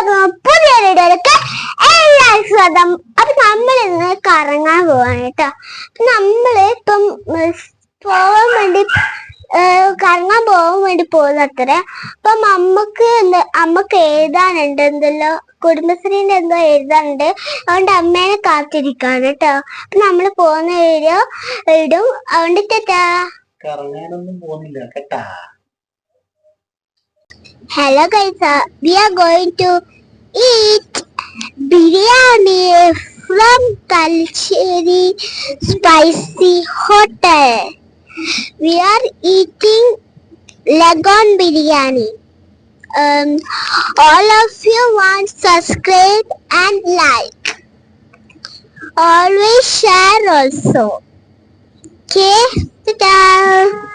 പുതിയ വീഡിയോയിലേക്ക് എല്ലാവർക്കും സ്വാഗതം അപ്പൊ നമ്മൾ ഇന്ന് കറങ്ങാൻ പോവാണ് കേട്ടോ നമ്മൾ ഇപ്പം പോവാൻ വേണ്ടി കറങ്ങാൻ പോവാൻ വേണ്ടി പോകുന്നത്ര. അപ്പൊ അമ്മയ്ക്ക് എന്താ അമ്മയ്ക്ക് എഴുതാനുണ്ട് എന്തല്ലോ? കുടുംബശ്രീന്റെ എന്തോ എഴുതാനുണ്ട്. അതുകൊണ്ട് അമ്മേനെ കാത്തിരിക്കാണ് കേട്ടോ അപ്പൊ നമ്മൾ പോകുന്ന വീഡിയോ ഇടും. അതുകൊണ്ട് തെറ്റാ കറങ്ങാനൊന്നും പോകുന്നില്ല. കേട്ടാ. Hello guys, uh, we are going to eat biryani from Talcheri Spicy Hotel. We are eating Lagon biryani. Um, all of you want subscribe and like. Always share also. Okay, ta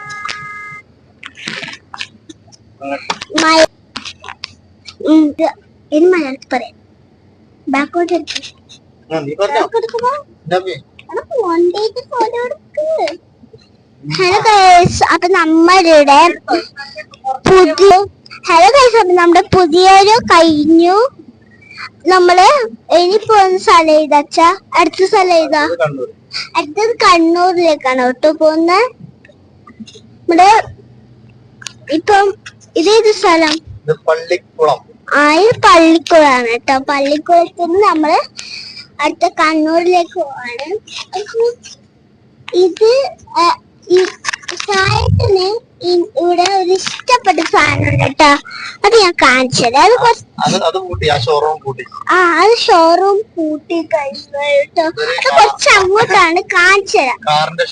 My ഇനി മലയാളത്തിൽ പറയാം. ബാക്കോട്ട് hello guys അപ്പൊ നമ്മളുടെ പുതിയ hello guys അപ്പൊ നമ്മുടെ പുതിയൊരു കഴിഞ്ഞു. നമ്മൾ ഇനി പോകുന്ന സ്ഥലം ഏതാച്ചാ അടുത്ത സ്ഥലം ഏതാ? അടുത്തത് കണ്ണൂരിലേക്കാണ് കേട്ടോ പോകുന്നത് നമ്മുടെ ഇപ്പം ഇതേത് സ്ഥലം? പള്ളിക്കുളം. ആ ഇത് പള്ളിക്കുളമാണ് കേട്ടോ പള്ളിക്കുളത്ത് നിന്ന് നമ്മൾ അടുത്ത കണ്ണൂരിലേക്ക് പോവാണ്. ഇത് സായത്തിന് ഇവിടെ ഒരു ഇഷ്ടപ്പെട്ട സാധനം ഉണ്ട് കേട്ടോ അത് ഞാൻ കാണിച്ചത് അത് കുറച്ച് ആ കൂട്ടി. അത് ഷോറൂം പൂട്ടി കഴിഞ്ഞു കേട്ടോ അത് കുറച്ച് അങ്ങോട്ടാണ് കാണിച്ചത് കാറിന്റെ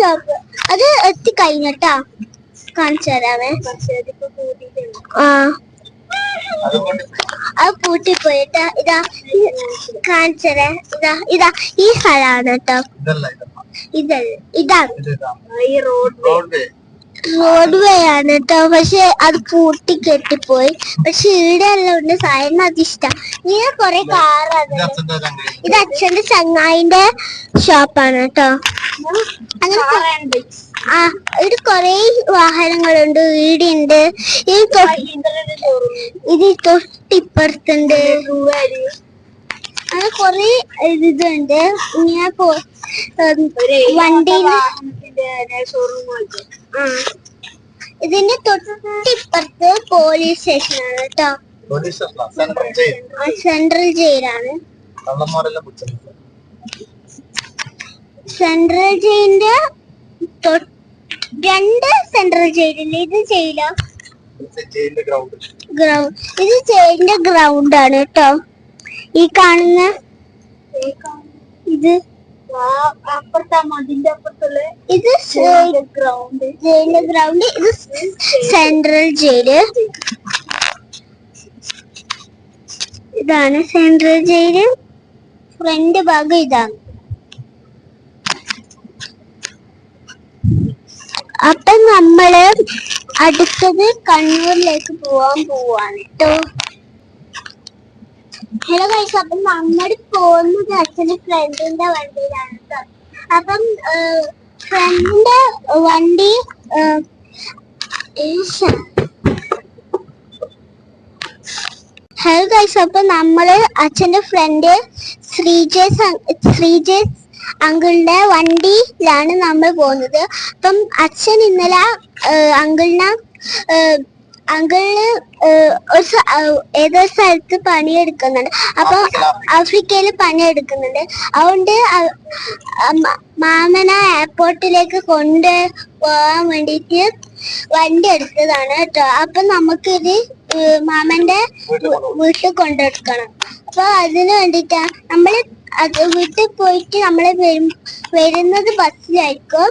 ഷോപ്പ് അത് എത്തി കഴിഞ്ഞിട്ടാ കാണിച്ചു തരാമേ ആ. അത് പൂട്ടി പോയിട്ട് ഇതാ കാണിച്ചത് ഇതാ ഇതാ ഈ സ്ഥലമാണ് കേട്ടോ ഇതല്ല ഇതല്ല. ഇത് ഇതാണ്. ഇതാ. റോഡ് വേ ആണ് കേട്ടോ പക്ഷെ അത് പൂട്ടി കെട്ടിപ്പോയി. പക്ഷെ ഇവിടെ എല്ലാം ഉണ്ട് സായന അത് ഇഷ്ടം. ഇങ്ങനെ കൊറേ കാറാണ് ഇത് അച്ഛന്റെ ചങ്ങായിന്റെ ഷോപ്പാണ് കേട്ടോ അങ്ങനെ ഇത് കൊറേ വാഹനങ്ങളുണ്ട് വീടുണ്ട്. ഈ ഇത് തൊട്ടിപ്പുറത്തുണ്ട്. അങ്ങനെ കൊറേ ഇതുണ്ട്. ഇങ്ങനെ പോ വണ്ടിയിൽ ആ. ഇതിന്റെ തൊട്ടിപ്പുറത്ത് പോലീസ് സ്റ്റേഷനാണ് കേട്ടോ സെൻട്രൽ ജയിലാണ്. സെൻട്രൽ ജയിലിന്റെ തൊ- രണ്ട് സെൻട്രൽ ജയിലില്ല ഇത് ജയിലോ ഗ്രൗണ്ട് ഗ്രൗണ്ട് ഇത് ജയിലിന്റെ ഗ്രൗണ്ട് ആണ് കേട്ടോ ഈ കാണുന്ന ഇത് അപ്പുറത്തെ മതിന്റെ അപ്പുറത്തുള്ള ഇത് ഗ്രൗണ്ട് ജയിലിന്റെ ഗ്രൗണ്ട് ഇത് സെൻട്രൽ ജയിൽ ഇതാണ് സെൻട്രൽ ജയിൽ ഫ്രണ്ട് ഭാഗം ഇതാണ് അപ്പൊ നമ്മൾ അടുത്തത് കണ്ണൂരിലേക്ക് പോവാൻ പോവാണ് കേട്ടോ ഹലോ കഴിച്ചു അപ്പം നമ്മൾ പോകുന്നത് അച്ഛന്റെ ഫ്രണ്ടിന്റെ വണ്ടിയിലാണ് അപ്പം ഫ്രണ്ടിന്റെ വണ്ടി ഹലോ കഴിച്ചു അപ്പൊ നമ്മൾ അച്ഛന്റെ ഫ്രണ്ട് ശ്രീജേ ശ്രീജേസ് അങ്കിളിന്റെ വണ്ടിയിലാണ് നമ്മൾ പോകുന്നത്. അപ്പം അച്ഛൻ ഇന്നലെ അങ്കിളിനെ അങ്കിളിന് ഒരു ഏതോ സ്ഥലത്ത് പണിയെടുക്കുന്നുണ്ട്. അപ്പൊ ആഫ്രിക്കയിൽ പണിയെടുക്കുന്നുണ്ട്. അതുകൊണ്ട് മാമന എയർപോർട്ടിലേക്ക് കൊണ്ട് പോകാൻ വേണ്ടിയിട്ട് വണ്ടി എടുത്തതാണ് കേട്ടോ. അപ്പൊ നമുക്കിത് മാമന്റെ. വീട്ടിൽ കൊണ്ടെടുക്കണം അപ്പൊ അതിന് വേണ്ടിട്ടാ നമ്മൾ അത് പോയിട്ട് നമ്മൾ വരും വരുന്നത് ബസ്സിലായിരിക്കും.